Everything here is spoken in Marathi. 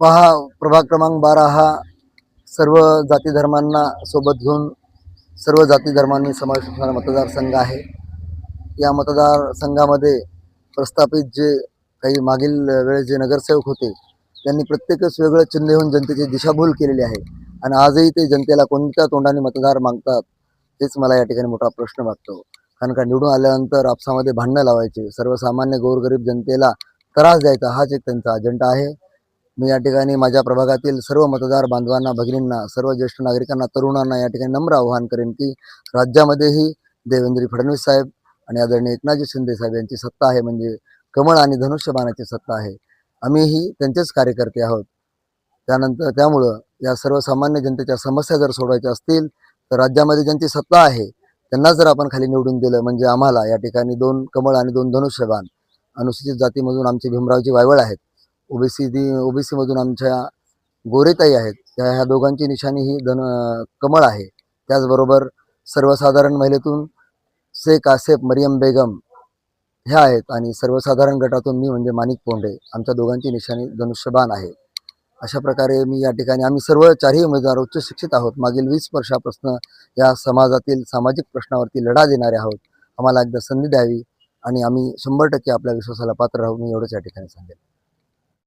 पहा प्रभाग क्रमांक बारा हा सर्व जाती धर्मांना सोबत घेऊन सर्व जाती धर्मांनी समावेश असणारा मतदारसंघ आहे. या मतदारसंघामध्ये प्रस्थापित जे काही मागील वेळेस जे नगरसेवक होते त्यांनी प्रत्येकच वेगळं चिन्ह घेऊन जनतेची दिशाभूल केलेली आहे आणि आजही ते जनतेला कोणत्या तोंडाने मतदार मागतात हेच मला या ठिकाणी मोठा प्रश्न वाटतो. कारण का निवडून आल्यानंतर आपसामध्ये भांडणं लावायचे सर्वसामान्य गोरगरीब जनतेला त्रास द्यायचा हाच एक त्यांचा अजेंडा आहे. मी या ठिकाणी माझ्या प्रभागातील सर्व मतदार बांधवांना भगिनींना सर्व ज्येष्ठ नागरिकांना तरुणांना या ठिकाणी नम्र आवाहन करेन की राज्यामध्येही देवेंद्र फडणवीस साहेब आणि आदरणीय एकनाथजी शिंदे साहेब यांची सत्ता आहे म्हणजे कमळ आणि धनुष्यबाणाची सत्ता आहे. आम्हीही त्यांचेच कार्यकर्ते आहोत. त्यानंतर त्यामुळं या सर्वसामान्य जनतेच्या समस्या जर सोडवायच्या असतील तर राज्यामध्ये ज्यांची सत्ता आहे त्यांना जर आपण खाली निवडून दिलं म्हणजे आम्हाला या ठिकाणी दोन कमळ आणि दोन धनुष्यबाण अनुसूचित जातीमधून आमचे भीमरावजी वायवळ आहेत ओबीसी ओबीसीमधून आमच्या गोरेताई आहेत. त्या ह्या दोघांची निशाणी ही धन कमळ आहे. त्याचबरोबर सर्वसाधारण महिलेतून शेख आसेफ मरियम बेगम ह्या आहेत आणि सर्वसाधारण गटातून मी म्हणजे माणिक पोंडे. आमच्या दोघांची निशाणी धनुष्यबाण आहे. अशा प्रकारे मी या ठिकाणी आम्ही सर्व चारही उमेदवार उच्च शिक्षित आहोत. मागील वीस वर्षापासून या समाजातील सामाजिक प्रश्नावरती लढा देणारे आहोत. आम्हाला एकदा संधी द्यावी आणि आम्ही शंभर टक्के आपल्या विश्वासाला पात्र राहू मी एवढंच या ठिकाणी सांगेन.